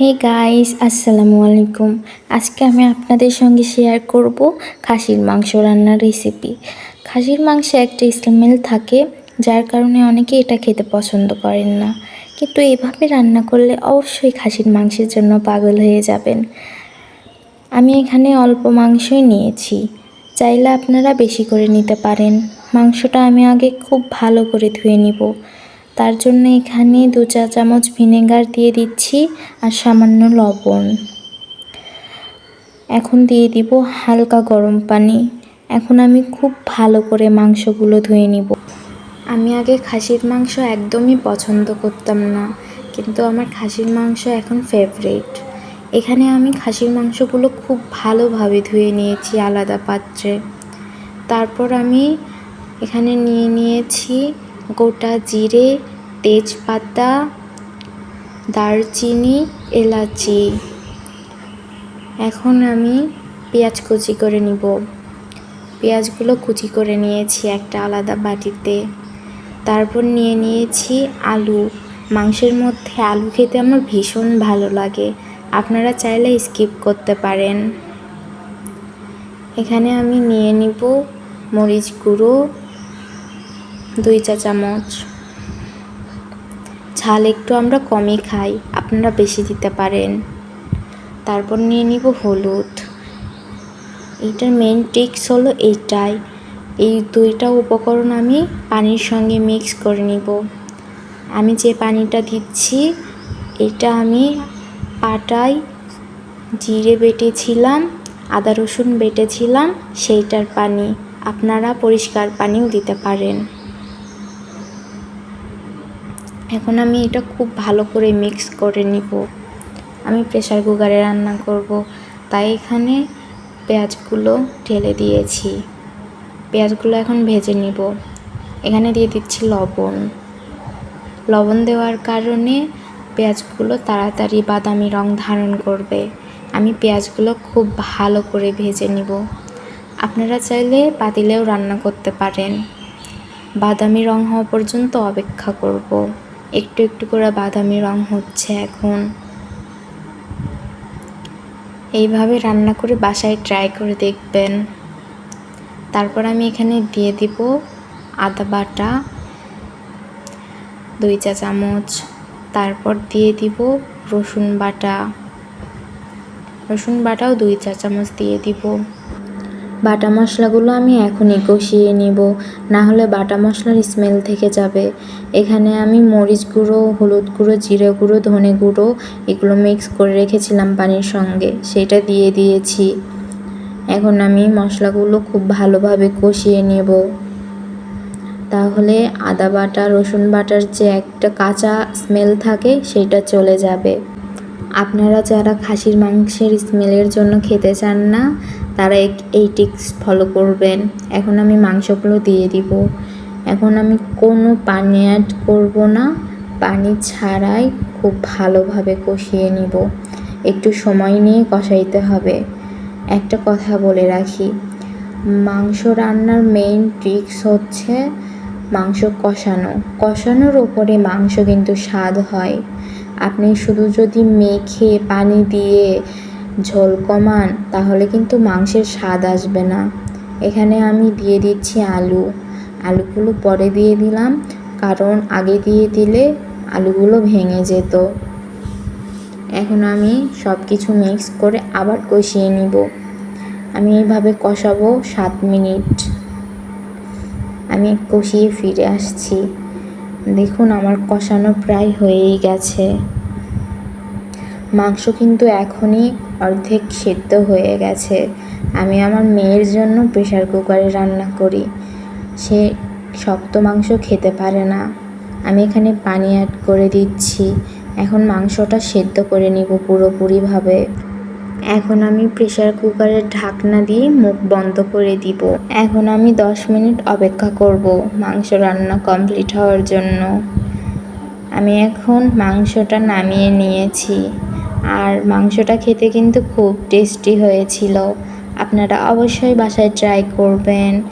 Hey guys আসসালামু আলাইকুম আজকে আমি আপনাদের সঙ্গে শেয়ার করব খাসির মাংস রান্নার রেসিপি খাসির মাংসে একটা স্মেল থাকে, যার কারণে অনেকে এটা খেতে পছন্দ করেন না। কিন্তু এভাবে রান্না করলে অবশ্যই খাসির মাংসের জন্য পাগল হয়ে যাবেন। আমি এখানে অল্প মাংসই নিয়েছি। চাইলে আপনারা বেশি করে নিতে পারেন। মাংসটা আমি আগে খুব ভালো করে ধুয়ে নিব। তার জন্য এখানে দু চা চামচ ভিনেগার দিয়ে দিচ্ছি আর সামান্য লবণ। এখন দিয়ে দিব হালকা গরম পানি। এখন আমি খুব ভালো করে মাংসগুলো ধুয়ে নিব। আমি আগে খাসির মাংস একদমই পছন্দ করতাম না, কিন্তু আমার খাসির মাংস এখন ফেভারিট এখানে আমি খাসির মাংসগুলো খুব ভালোভাবে ধুয়ে নিয়েছি আলাদা পাত্রে। তারপর আমি এখানে নিয়ে নিয়েছি গোটা জিরে, তেজপাতা, দারচিনি, এলাচি। এখন আমি পেঁয়াজ কুচি করে নিব। পেঁয়াজগুলো কুচি করে নিয়েছি একটা আলাদা বাটিতে। তারপর নিয়ে নিয়েছি আলু। মাংসের মধ্যে আলু খেতে আমার ভীষণ ভালো লাগে। আপনারা চাইলে স্কিপ করতে পারেন। এখানে আমি নিয়ে নিব মরিচ গুঁড়ো দুই চা চামচ। ঝাল একটু আমরা কমই খাই, আপনারা বেশি দিতে পারেন। তারপর নিয়ে নিব হলুদ। এইটার মেন ট্রিক্স হলো এইটাই। এই দুইটা উপকরণ আমি পানির সঙ্গে মিক্স করে নিব। আমি যে পানিটা দিচ্ছি, এটা আমি পাটায় জিরে বেটেছিলাম, আদা রসুন বেটেছিলাম, সেইটার পানি। আপনারা পরিষ্কার পানিও দিতে পারেন। এখন আমি এটা খুব ভালো করে মিক্স করে নিব। আমি প্রেশার কুকারে রান্না করব। তাই এখানে পেঁয়াজগুলো ঢেলে দিয়েছি। পেঁয়াজগুলো এখন ভেজে নিব। এখানে দিয়ে দিচ্ছি লবণ। লবণ দেওয়ার কারণে পেঁয়াজগুলো তাড়াতাড়ি বাদামি রং ধারণ করবে। আমি পেঁয়াজগুলো খুব ভালো করে ভেজে নিব। আপনারা চাইলে পাতিলেও রান্না করতে পারেন। বাদামি রং হওয়া পর্যন্ত অপেক্ষা করব। একটু একটু করে বাদামি রং হচ্ছে এখন। এইভাবে রান্না করে বাসায় ট্রাই করে দেখবেন। তারপর আমি এখানে দিয়ে দিব আদা বাটা, দুই চা চামচ, তারপর দিয়ে দিব রসুন বাটা। রসুন বাটাও দুই চা চামচ দিয়ে দিব। বাটা মশলাগুলো আমি এখনই কষিয়ে নিব না হলে বাটা মশলার স্মেল থেকে যাবে। এখানে আমি মরিচ গুঁড়ো, হলুদ গুঁড়ো, জিরে গুঁড়ো, ধনে গুঁড়ো এগুলো মিক্স করে রেখেছিলাম পানির সঙ্গে, সেটা দিয়ে দিয়েছি। এখন আমি মশলাগুলো খুব ভালোভাবে কষিয়ে নেব। তাহলে আদা বাটা, রসুন বাটার যে একটা কাঁচা স্মেল থাকে, সেটা চলে যাবে। আপনারা যারা খাসির মাংসের স্মেলের জন্য খেতে চান না তারা এই টিক্স ফলো করবেন। এখন আমি মাংসগুলো দিয়ে দিব। এখন আমি কোনো পানি অ্যাড করব না। পানি ছাড়াই খুব ভালোভাবে কষিয়ে নিব। একটু সময় নিয়ে কষাইতে হবে। একটা কথা বলে রাখি, মাংস রান্নার মেইন ট্রিক্স হচ্ছে মাংস কষানো। কষানোর ওপরে মাংস কিন্তু স্বাদ হয়। আপনি শুধু যদি মেখে পানি দিয়ে ঝোল কমান, তাহলে কিন্তু মাংসের স্বাদ আসবে না। এখানে আমি দিয়ে দিচ্ছি আলু। আলুগুলো পরে দিয়ে দিলাম, কারণ আগে দিয়ে দিলে আলুগুলো ভেঙে যেত। এখন আমি সব কিছু মিক্স করে আবার কষিয়ে নিব। আমি এইভাবে কষাবো সাত মিনিট। আমি কষিয়ে ফিরে আসছি। দেখুন, আমার কষানো প্রায় হয়েই গেছে। মাংস কিন্তু এখনই অর্ধেক সেদ্ধ হয়ে গেছে। আমি আমার মেয়ের জন্য প্রেশার কুকারে রান্না করি। সে শক্ত মাংস খেতে পারে না। আমি এখানে পানি অ্যাড করে দিচ্ছি। এখন মাংসটা সেদ্ধ করে নিব পুরোপুরিভাবে। এখন আমি প্রেশার কুকারের ঢাকনা দিয়ে মুখ বন্ধ করে দিব। এখন আমি দশ মিনিট অপেক্ষা করব মাংস রান্না কমপ্লিট হওয়ার জন্য। আমি এখন মাংসটা নামিয়ে নিয়েছি। আর মাংসটা খেতে কিন্তু খুব টেস্টি হয়েছিল। আপনারা অবশ্যই বাসায় ট্রাই করবেন।